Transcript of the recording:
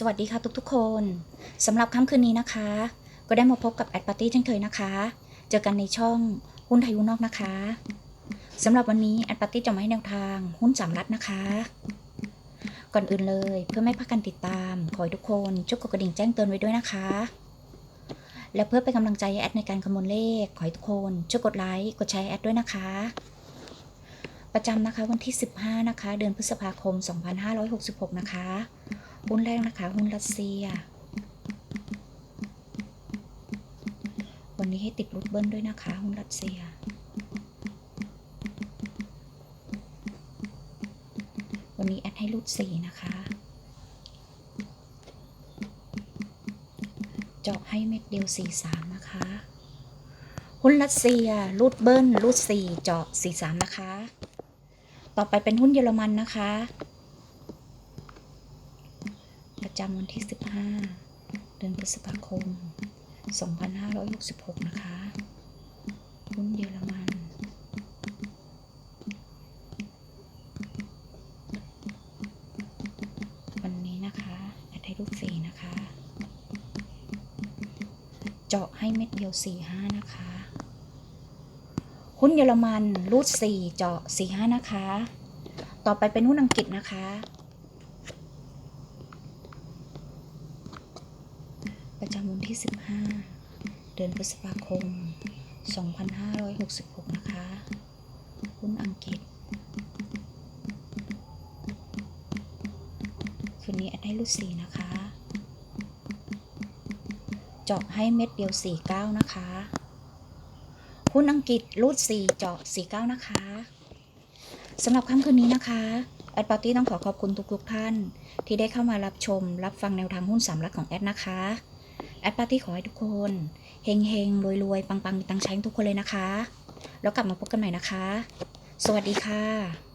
สวัสดีค่ะทุกๆ คนสำหรับค่ำคืนนี้นะคะ ก็ได้มาพบกับแอดปาร์ตี้เช่นเคยนะคะ เจอกันในช่องหุ้นไทยหุ้นนอกนะคะสำหรับวันนี้แอดปาร์ตี้จะมาให้แนวทางหุ้นสามรัฐนะคะ ก่อนอื่นเลยเพื่อไม่พลาดกันติดตาม ขอให้ทุกคนช่วยกดกระดิ่งแจ้งเตือนไว้ด้วยนะคะ และเพื่อเป็นกำลังใจแอดในการคำนวณเลข ขอให้ทุกคนช่วยกดไลค์กดแชร์แอดด้วยนะคะประจำนะคะวันที่ 15 นะคะ เดือนพฤษภาคม 2566 นะคะ หุ้นแรกนะคะหุ้นรัสเซีย วันนี้ให้ติดรูดเบิ้ลด้วยนะคะหุ้นรัสเซีย วันนี้แอดให้รูดสี่นะคะเจาะให้เม็ดเดียวสี่สามนะคะหุ้นรัสเซียรูดเบิ้ลรูดสี่เจาะสี่สามนะคะ ต่อไปเป็นหุ้นเยอรมันนะคะ ประจำวันที่ 15 เดือนพฤษภาคม 2566 นะคะหุ้นเยอรมัน วันนี้นะคะแอดให้รูปสีนะคะ เจาะให้เม็ดเดียว 45 นะคะ หุ้นเยอรมันรูด4 เจาะ 45 นะคะ ต่อไปเป็นหุ้นอังกฤษนะคะ ประจำวันที่ 15 เดือนพฤษภาคม 2566 นะคะ หุ้นอังกฤษ คืนนี้แอดให้รูดสีนะคะ เจาะให้เม็ดเดียว 49 นะคะ หุ้นอังกฤษรูด 4 เจาะ 49 นะคะสำหรับค่ำคืนนี้นะคะแอดปาร์ตี้ต้องขอขอบคุณทุกๆท่าน ที่ได้เข้ามารับชม รับฟังแนวทางหุ้นสามรัฐของแอดนะคะ แอดปาร์ตี้ขอให้ทุกคนเฮงเฮงรวยรวยๆปังปังๆมีตังใช้ทุกคนเลยนะคะ แล้วกลับมาพบกันใหม่นะคะ สวัสดีค่ะ